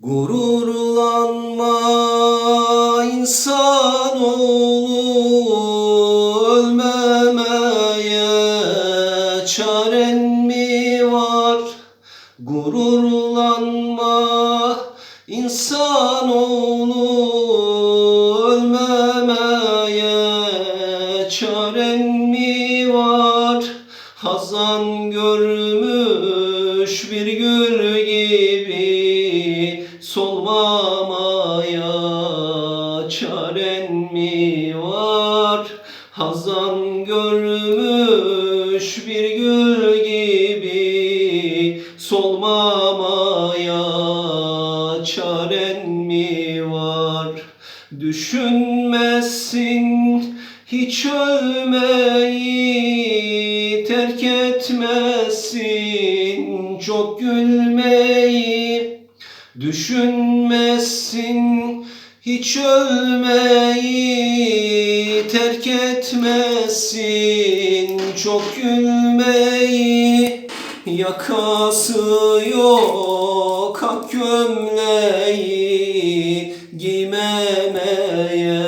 Gururlanma insanoğlu ölmemeye çaren mi var? Gururlanma insanoğlu ölmemeye çaren mi var? Hazan görmüş bir gül solmamaya çaren mi var? Hazan görmüş bir gül gibi solmamaya çaren mi var? Düşünmezsin hiç ölmeyi terk etmezsin çok gülmeyi Düşünmezsin hiç ölmeyi terk etmezsin çok gülmeyi Yakası yok ak gömleği giymemeye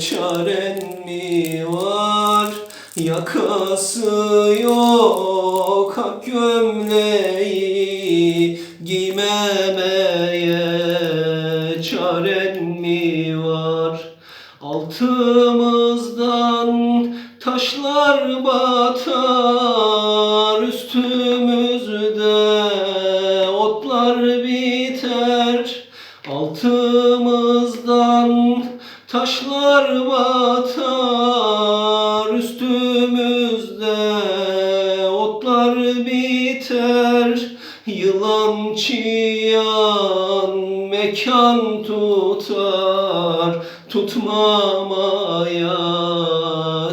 çaren mi var? Yakası yok ak gömleği giymemeye çaren mi var? Altımızdan taşlar batar üstümüzde tutmamaya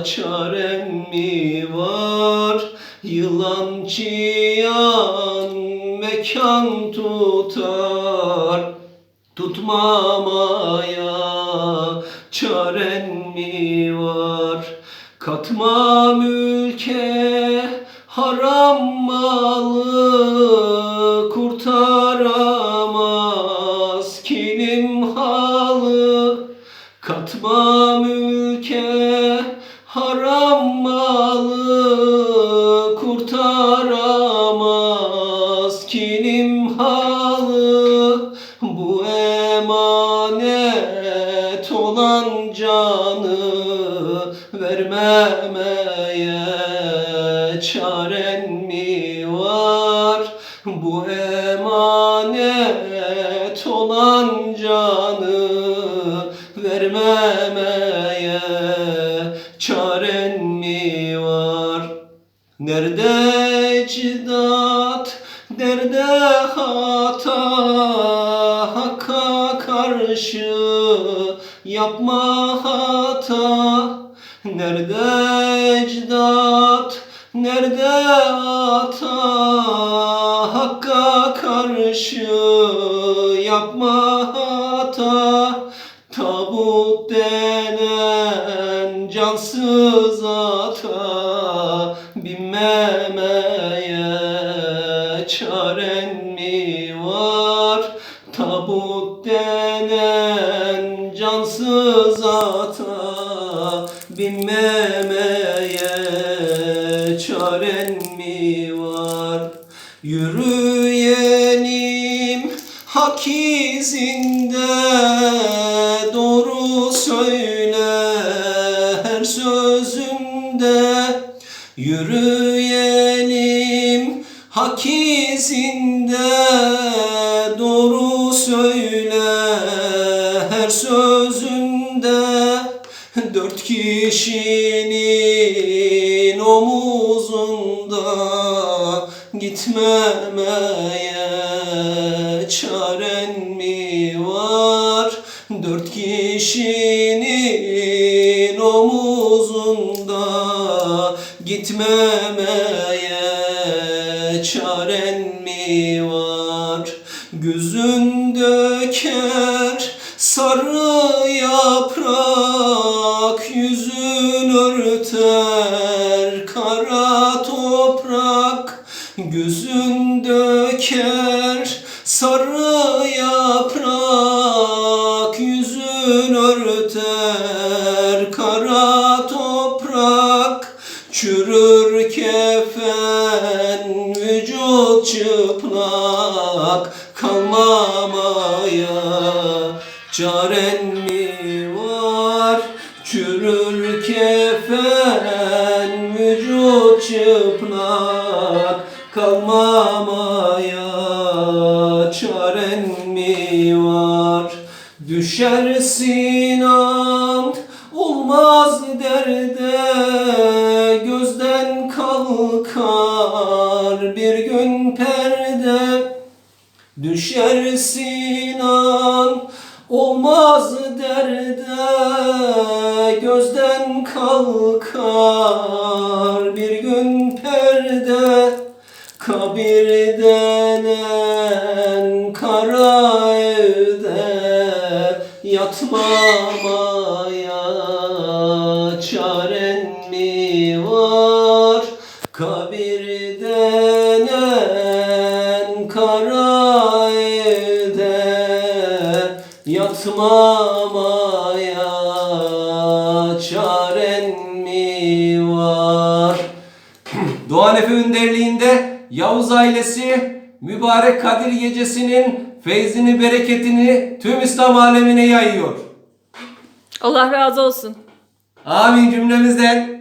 çaren mi var? Yılan çiyan mekan tutar. Tutmamaya çaren mi var? Katma mülke haram malı çaren mi var? Bu emanet olan canı vermemeye çaren mi var? Nerede cidat, nerede hata? Hakka karşı yapma hata. Nerede cidat, nerede hata Hakka karşı yapma hata Tabut denen cansız ata Binmemeye çaren mi var? Tabut denen cansız ata Binmemeye Yürüyelim hak izinde Doğru söyle her sözünde. Yürüyelim hak izinde Doğru söyle her sözünde. Dört kişinin omuzunda Gitmemeye çaren mi var? Dört kişinin omuzunda Gitmemeye çaren mi var? Güzün döker sarı yaprak Yüzün örter kara Güzün döker Sarı yaprak yüzün örter Kara toprak. Çürür kefen Vücut çıplak kalmamaya Çaren mi var? Çürür kefen Vücut çıplak kalmamaya çaren mi var? Düşersin an olmaz derde gözden kalkar bir gün perde Düşersin an olmaz derde gözden kalkar bir gün kabir denen kara evde yatmamaya çaren mi var? Kabir denen kara evde yatmamaya Yavuz ailesi mübarek Kadir gecesinin feyzini bereketini tüm İslam alemine yayıyor. Allah razı olsun. Amin cümlemizden.